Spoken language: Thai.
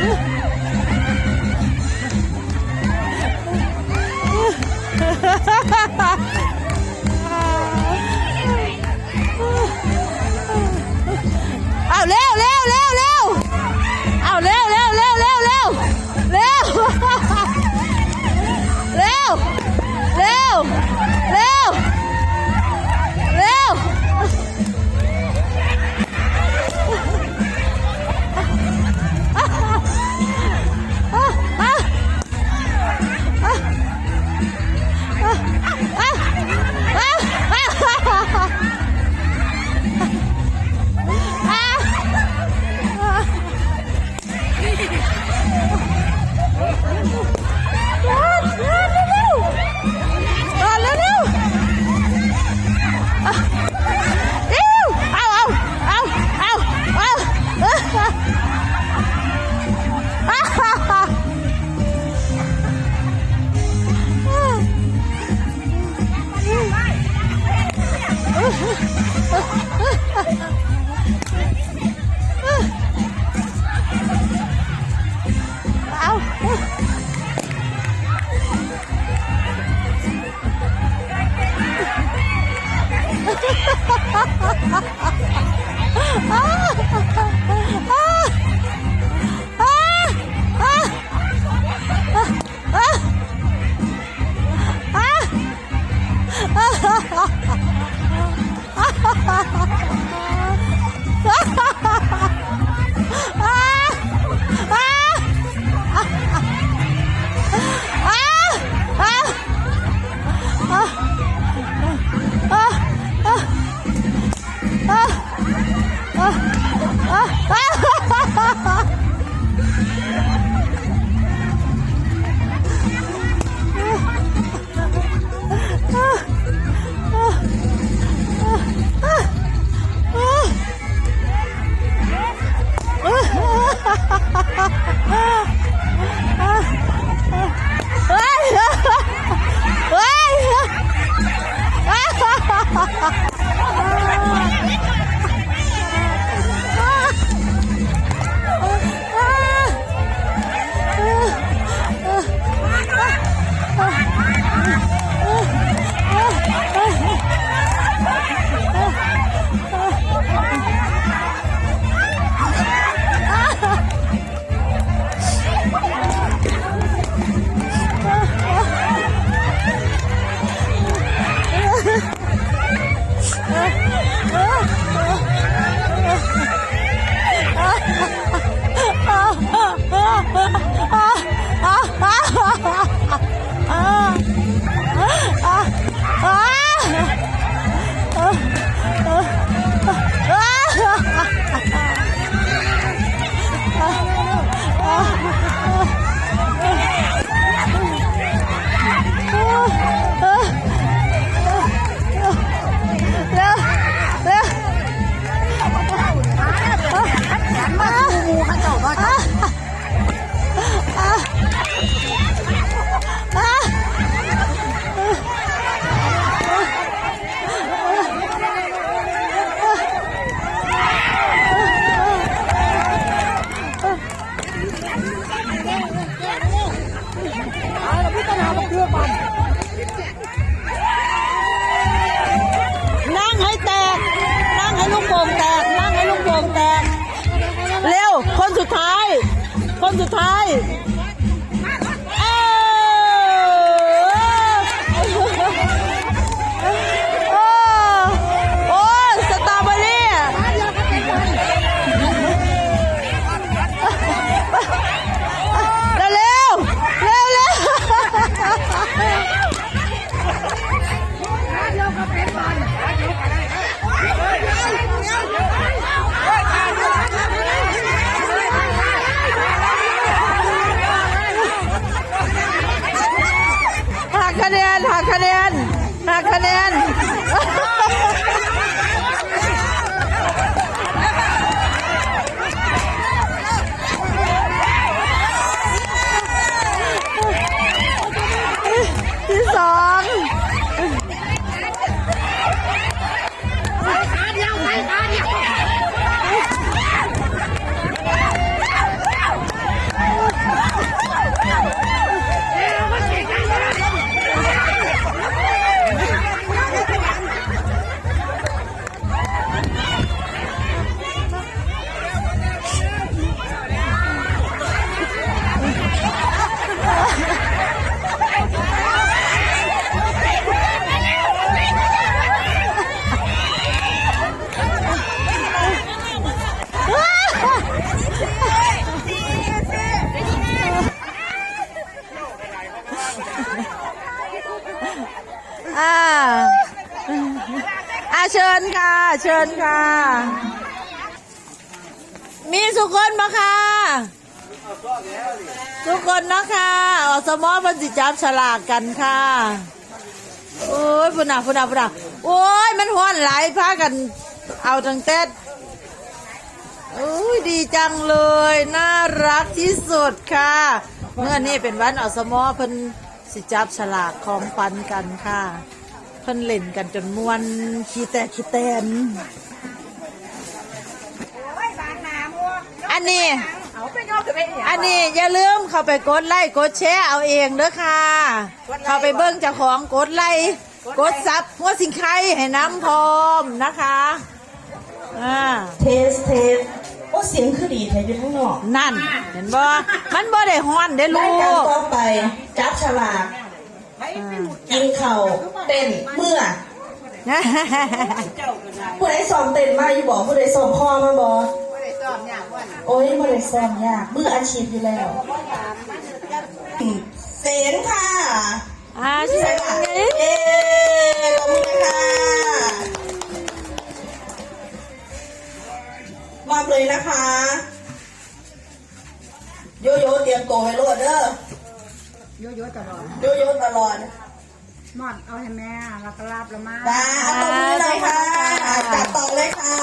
Woo! Ha! Ha ha ha! เครื่องมันนั่งให้แตก นั่งให้ลูกโป่งแตก นั่งให้ลูกโป่งแตก เร็ว คนสุดท้าย คนสุดท้าย Amen. เชิญค่ะ เชิญค่ะ มีสุคนมาค่ะ ทุกคนนะคะอสมอพันสิจับฉลากกันค่ะ โอ้ยพุนน่ะพุ่นน่ะพุ่นน่ะโอ้ย มันห้อนหลายพากัน เอาตั้งแต่โอ้ยดีจังเลย น่ารักที่สุดค่ะ เมื่อนี้เป็นวันอสมอเพิ่นสิจับฉลากของปันกันค่ะ พิ่นเล่นกันจนมวนขี้แตกขี้แตนอันนี้เอาไปยกขึ้นไปเนี่ยอันนี้อย่าลืมเข้าไปกดไลค์กดแชร์เอาเองเด้อค่ะ เข้าไปเบิ้งเจ้าของกดไลค์กดซับหัวสิงไข่ให้น้ำพร้อมนะคะอ่าเทสเทสโอ้เสียงคือดีแท้อยู่ข้างนอก นั่น เห็นบ่ มันบ่ได้ฮ้อนได้อลูรายการกต่อไป จับฉลาก กินเข่าวเต้นเมื่อผู้ใดซ้อมเต้นมาอยู่บอกผู้ใดซ้อมคอมาบอกโอ้ยผู้ใดซ้อมยากมืออาชีพอยู่แล้วเสียงค่ะอ่าใช่ค่ะไงเย้ขอบคุณนะคะมอบเลยนะคะ โยโย่เตรียมตัวไว้โลดเด้อ เยอะๆตลอดเยอะๆตลอดหมอดเอาให้แม่แล้กลาบแล้วมาจ้าเอาตรงนี้เลยค่ะจัดต่อเลยค่ะ